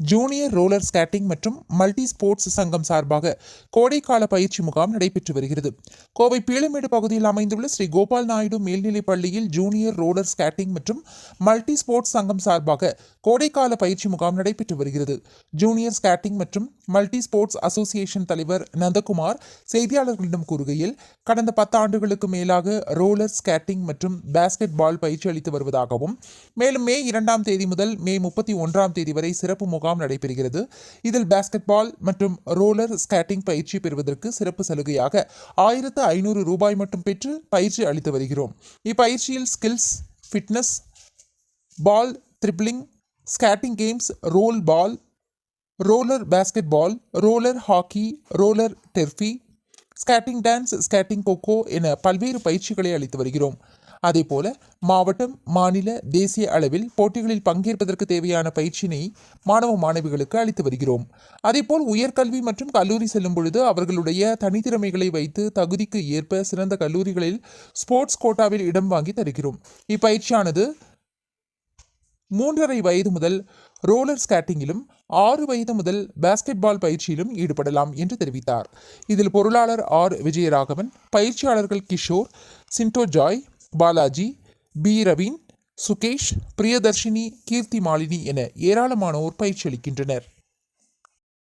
Junior roller skating மற்றும் multi sports சங்கம் சார்பாக கோடைக்கால பயிற்சி முகாம் நடைபெற்று வருகிறது. கோவை பீளமேடு பகுதியில் அமைந்துள்ள ஸ்ரீ கோபால் நாயுடு மேல்நிலைப் பள்ளியில் ஜூனியர் ரோலர் ஸ்கேட்டிங் மற்றும் மல்டி ஸ்போர்ட்ஸ் சங்கம் சார்பாக கோடைக்கால பயிற்சி முகாம் நடைபெற்று வருகிறது. ஜூனியர் ஸ்கேட்டிங் மற்றும் மல்டி ஸ்போர்ட்ஸ் அசோசியேஷன் தலைவர் நந்தகுமார் செய்தியாளர்களிடம் கூறுகையில் கடந்த பத்து ஆண்டுகளுக்கு மேலாக ரோலர் ஸ்கேட்டிங் மற்றும் பேஸ்கெட் பால் பயிற்சி அளித்து வருவதாகவும் மேலும் மே இரண்டாம் தேதி முதல் மே முப்பத்தி ஒன்றாம் தேதி வரை சிறப்பு முகாம் நடைபெறுகிறது. இதில் பேஸ்கெட் பால் மற்றும் ரோலர் ஸ்கேட்டிங் பயிற்சி பெறுவதற்கு சிறப்பு சலுகையாக ஆயிரத்து ஐநூறு ரூபாய் மட்டும் பெற்று பயிற்சி அளித்து வருகிறோம். இப்பயிற்சியில் skills fitness ball dribbling skating games roll ball roller basketball roller hockey roller derby skating dance skating kho kho என பல்வேறு பயிற்சிகளை அளித்து வருகிறோம். அதேபோல மாவட்டம் மாநில தேசிய அளவில் போட்டிகளில் பங்கேற்பதற்கு தேவையான பயிற்சியினை மாணவ மாணவிகளுக்கு அளித்து வருகிறோம். அதேபோல் உயர்கல்வி மற்றும் கல்லூரி செல்லும் பொழுது அவர்களுடைய தனித்திறமைகளை வைத்து தகுதிக்கு ஏற்ப சிறந்த கல்லூரிகளில் ஸ்போர்ட்ஸ் கோட்டாவில் இடம் வாங்கி தருகிறோம். இப்பயிற்சியானது மூன்றரை வயது முதல் ரோலர் ஸ்கேட்டிங்கிலும் ஆறு வயது முதல் பாஸ்கெட் பால் பயிற்சியிலும் ஈடுபடலாம் என்று தெரிவித்தார். இதில் பொருளாளர் ஆர். விஜயராகவன் பயிற்சியாளர்கள் கிஷோர் சிண்டோ ஜாய் பாலாஜி பி. ரவீன் சுகேஷ் பிரியதர்ஷினி கீர்த்தி மாலினி என ஏராளமானோர் பயிற்சி அளிக்கின்றனர்